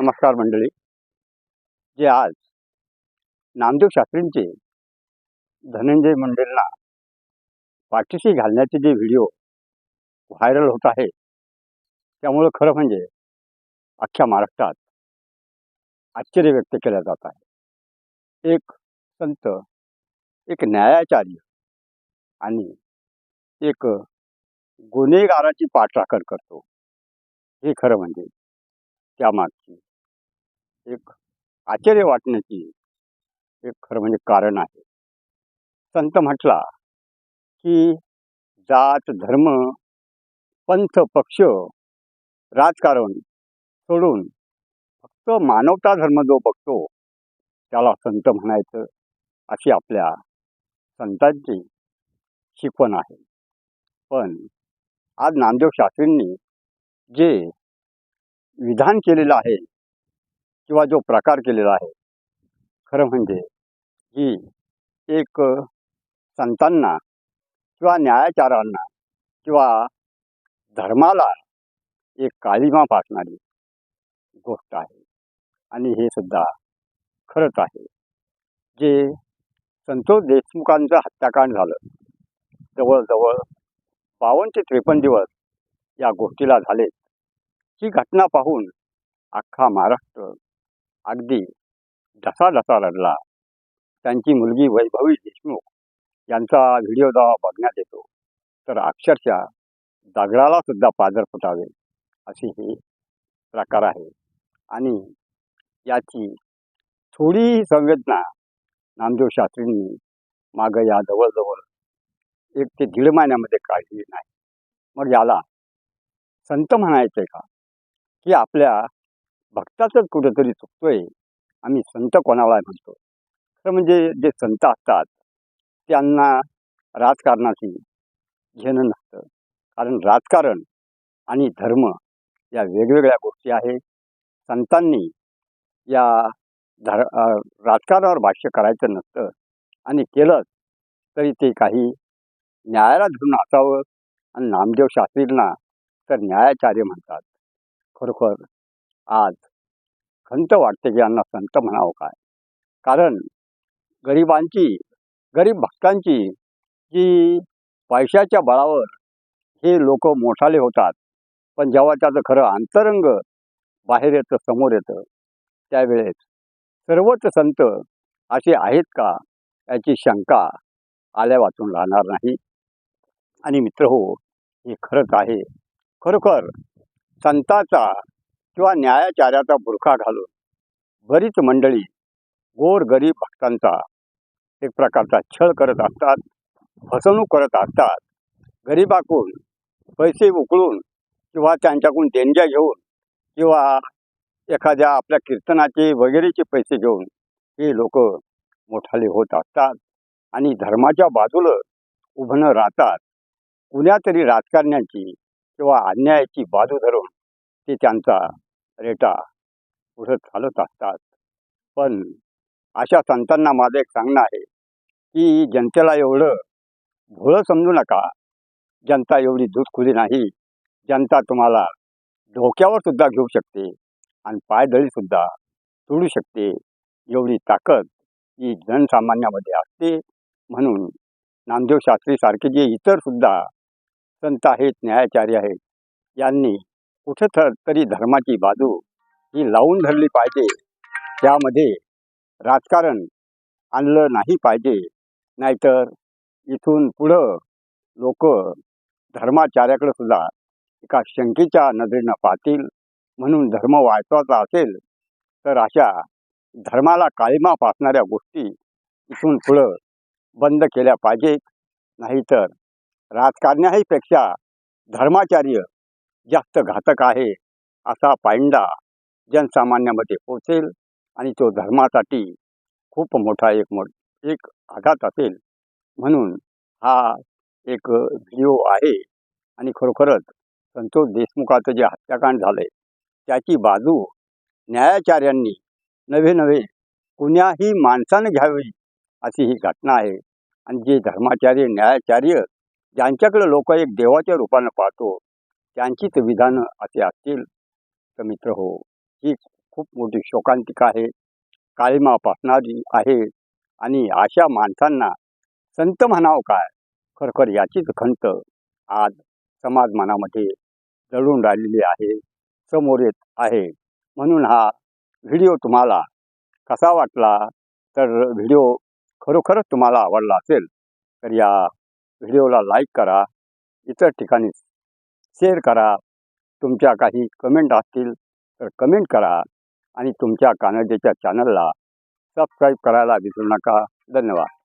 नमस्कार मंडळी. जे आज नामदेव शास्त्रींचे धनंजय मंडळींना पाठीशी घालण्याचे जे व्हिडिओ व्हायरल होत आहे त्यामुळं खरं म्हणजे अख्ख्या महाराष्ट्रात आश्चर्य व्यक्त केलं जात आहे. एक संत एक न्यायाचार्य आणि एक गुन्हेगाराची पाठराखण करतो. हे खरं म्हणजे त्यामागची एक आश्चर्य वाटण्याची एक खरं म्हणजे कारण आहे. संत म्हटला की जात धर्म पंथ पक्ष राजकारण सोडून फक्त मानवता धर्म जो बघतो त्याला संत म्हणायचं अशी आपल्या संतांची शिकवण आहे. पण आज नामदेव शास्त्रींनी जे विधान केलेलं आहे किंवा जो प्रकार केलेला आहे. खरं म्हणजे ही एक संतांना किंवा न्यायाचारांना किंवा धर्माला एक काळीमा फासणारी गोष्ट आहे. आणि हे सुद्धा खरंच आहे. जे संतोष देशमुखांचं हत्याकांड झालं जवळजवळ बावन्न ते त्रेपन्न दिवस या गोष्टीला झाले ही घटना पाहून अख्खा महाराष्ट्र अगदी ढसाढसा रडला त्यांची मुलगी वैभवी देशमुख यांचा व्हिडिओ जेव्हा बघण्यात येतो तर अक्षरशः दगडाला सुद्धा पादर फुटावे असे हे प्रकार आहे. आणि याची थोडी संवेदना नामदेव शास्त्रींनी मागं या जवळजवळ एक ते दीड महिन्यामध्ये काढली नाही. मग याला संत म्हणायचंय का? की आपल्या भक्ताचंच कुठेतरी चुकतोय. आम्ही संत कोणाला म्हणतो. खरं म्हणजे जे संत असतात त्यांना राजकारणाशी घेणं नसतं. कारण राजकारण आणि धर्म या वेगवेगळ्या गोष्टी आहेत. संतांनी या धर राजकारणावर भाष्य करायचं नसतं. आणि केलंच तरी ते काही न्यायाला धरून असावं आणि नामदेव शास्त्रींना तर न्यायाचार्य म्हणतात. खरोखर आज खंत वाटते की यांना संत म्हणावं काय? कारण गरिबांची गरीब भक्तांची जी पैशाच्या बळावर हे लोक मोठाले होतात पण जेव्हा त्याचं खरं अंतरंग बाहेर येतं समोर येतं त्यावेळेस सर्वच संत असे आहेत का याची शंका आल्या वाचून राहणार नाही? आणि मित्र हो हे खरंच आहे. खरोखर संताचा किंवा न्यायाचार्याचा बुरखा घालून बरीच मंडळी गोर गरीब भक्तांचा एक प्रकारचा छळ करत असतात फसवणूक करत असतात. गरिबाकडून पैसे उकळून किंवा त्यांच्याकडून देणग्या घेऊन किंवा एखाद्या आपल्या कीर्तनाचे वगैरेचे पैसे घेऊन हे लोक मोठाले होत असतात आणि धर्माच्या बाजूला उभं राहतात. कुण्यातरी राजकारण्यांची राजकारण्याची किंवा अन्यायाची बाजू धरून ते त्यांचा रेटा पुढं चालत असतात. पण अशा संतांना माझं एक सांगणं आहे की जनतेला एवढं भोळं समजू नका. जनता एवढी दूध खुली नाही. जनता तुम्हाला धोक्यावर सुद्धा घेऊ शकते आणि पायदळीसुद्धा तोडू शकते. एवढी ताकद ही जनसामान्यामध्ये असते. म्हणून नामदेव शास्त्रीसारखे जे इतर सुद्धा संत आहेत न्यायाचार्य आहेत यांनी कुठं तर तरी धर्माची बाजू ही लावून धरली पाहिजे. त्यामध्ये राजकारण आणलं नाही पाहिजे. नाहीतर इथून पुढं लोक धर्माचार्याकडे सुद्धा एका शंकेच्या नजरेनं पाहतील. म्हणून धर्म वाचवायचा असेल तर अशा धर्माला काळीमा फासणाऱ्या गोष्टी इथून पुढं बंद केल्या पाहिजेत. नाहीतर राजकारण्याहीपेक्षा धर्माचार्य जास्त घातक आहे असा पायंडा जनसामान्यामध्ये पोचेल आणि तो धर्मासाठी खूप मोठा एक मो एक आघात असेल म्हणून हा एक व्हिडिओ आहे. आणि खरोखरच संतोष देशमुखाचं जे हत्याकांड झालं आहे त्याची बाजू न्यायाचार्यांनी नवे नवे कुण्याही माणसानं घ्यावी अशी ही घटना आहे. आणि जे धर्माचार्य न्यायाचार्य ज्यांच्याकडे लोक एक देवाच्या रूपानं पाहतो त्यांचीच विधानं असे असतील तर मित्र हो ही खूप मोठी शोकांतिका आहे काळीमा पासणारी आहे आणि अशा माणसांना संत म्हणावं काय? खरखर याचीच खंत आज समाज मनामध्ये जळून राहिलेली आहे समोर येत आहे. म्हणून हा व्हिडिओ तुम्हाला कसा वाटला? तर व्हिडिओ खरोखरच तुम्हाला आवडला असेल तर या व्हिडिओला लाईक करा. इतर ठिकाणी शेअर करा. तुमच्या काही कमेंट असतील तर कमेंट करा आणि तुमच्या कानडेच्या चॅनलला सबस्क्राईब करायला विसरू नका. धन्यवाद.